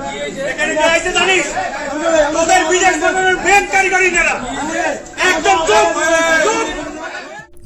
Main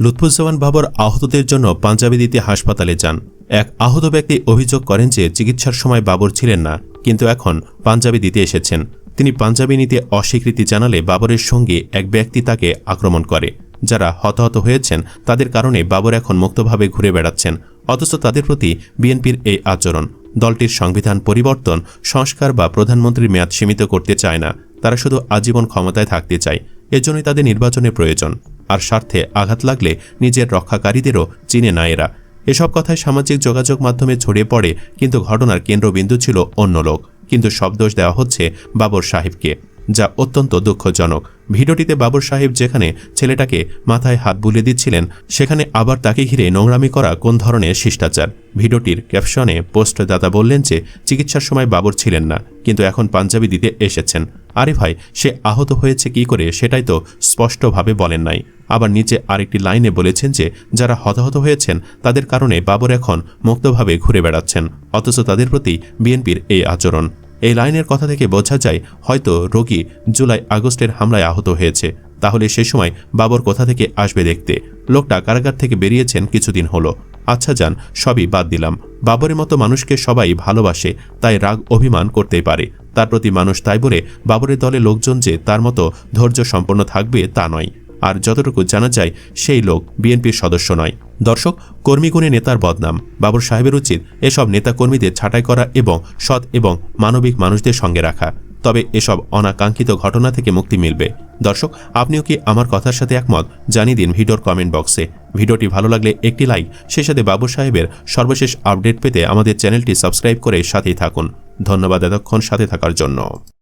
Lutfuzzaman Babur আহতদের জন্য পাঞ্জাবি দিতে হাসপাতালে যান। এক আহত ব্যক্তি অভিযোগ করেন যে চিকিৎসার সময় বাবর ছিলেন না, কিন্তু এখন পাঞ্জাবি দিতে এসেছেন। তিনি পাঞ্জাবি নিতে অস্বীকৃতি জানালে বাবরের সঙ্গে এক ব্যক্তি তাকে আক্রমণ করে। যারা হতাহত হয়েছেন, তাদের কারণে বাবর এখন মুক্তভাবে ঘুরে বেড়াচ্ছেন। অথচ তাদের প্রতি বিএনপির এই আচরণ। দলটির সংবিধান পরিবর্তন, সংস্কার বা প্রধানমন্ত্রীর মেয়াদ সীমিত করতে চায় না। তারা শুধু আজীবন ক্ষমতায় থাকতে চায়। এজন্যই তাদের নির্বাচনের প্রয়োজন। আর স্বার্থে আঘাত লাগলে নিজের রক্ষাকারীদেরও চিনে না এরা। এসব কথায় সামাজিক যোগাযোগ মাধ্যমে ছড়িয়ে পড়ে কিন্তু ঘটনার কেন্দ্রবিন্দু ছিল অন্য লোক। কিন্তু সব দোষ দেওয়া হচ্ছে বাবর সাহেবকে। যা অত্যন্ত দুঃখজনক। ভিডিওটিতে বাবর সাহেব যেখানে ছেলেটাকে মাথায় হাত বুলিয়ে দিচ্ছিলেন, সেখানে আবার তাকে ঘিরে নোংরামি করা কোন ধরনের শিষ্টাচার? ভিডিওটির ক্যাপশনে পোস্টদাতা বললেন যে, চিকিৎসার সময় বাবর ছিলেন না, কিন্তু এখন পাঞ্জাবি দিতে এসেছেন। আরে ভাই, সে আহত হয়েছে কি করে সেটাই তো স্পষ্টভাবে বলেন নাই। আবার নিচে আরেকটি লাইনে বলেছেন যে, যারা হতাহত হয়েছেন, তাদের কারণে বাবর এখন মুক্তভাবে ঘুরে বেড়াচ্ছেন, অথচ তাদের প্রতি বিএনপির এই আচরণ। এই লাইনের কথা থেকে বোঝা যায় হয়তো রোগী জুলাই আগস্টের হামলায় আহত হয়েছে। তাহলে সে সময় বাবর কোথা থেকে আসবে দেখতে? লোকটা কারাগার থেকে বেরিয়েছেন কিছুদিন হলো। আচ্ছা যান, সবই বাদ দিলাম। বাবরের মতো মানুষকে সবাই ভালোবাসে, তাই রাগ অভিমান করতেই পারে। তার প্রতি মানুষ তাই বলে বাবরের দলে লোকজন যে তার মতো ধৈর্য সম্পন্ন থাকবে তা নয়। আর যতটুকু জানা যায়, সেই লোক বিএনপির সদস্য নয়। দর্শক কর্মীগুণে নেতার বদনাম। বাবর সাহেবের উচিত এসব নেতাকর্মীদের ছাঁটাই করা এবং সৎ এবং মানবিক মানুষদের সঙ্গে রাখা। তবে এসব অনাকাঙ্ক্ষিত ঘটনা থেকে মুক্তি মিলবে। দর্শক, আপনিও কি আমার কথার সাথে একমত? জানিয়ে দিন ভিডিওর কমেন্ট বক্সে। ভিডিওটি ভালো লাগলে একটি লাইক সেই সাথে বাবু সাহেবের সর্বশেষ আপডেট পেতে আমাদের চ্যানেলটি সাবস্ক্রাইব করে সাথেই থাকুন। ধন্যবাদ এতক্ষণ সাথে থাকার জন্য।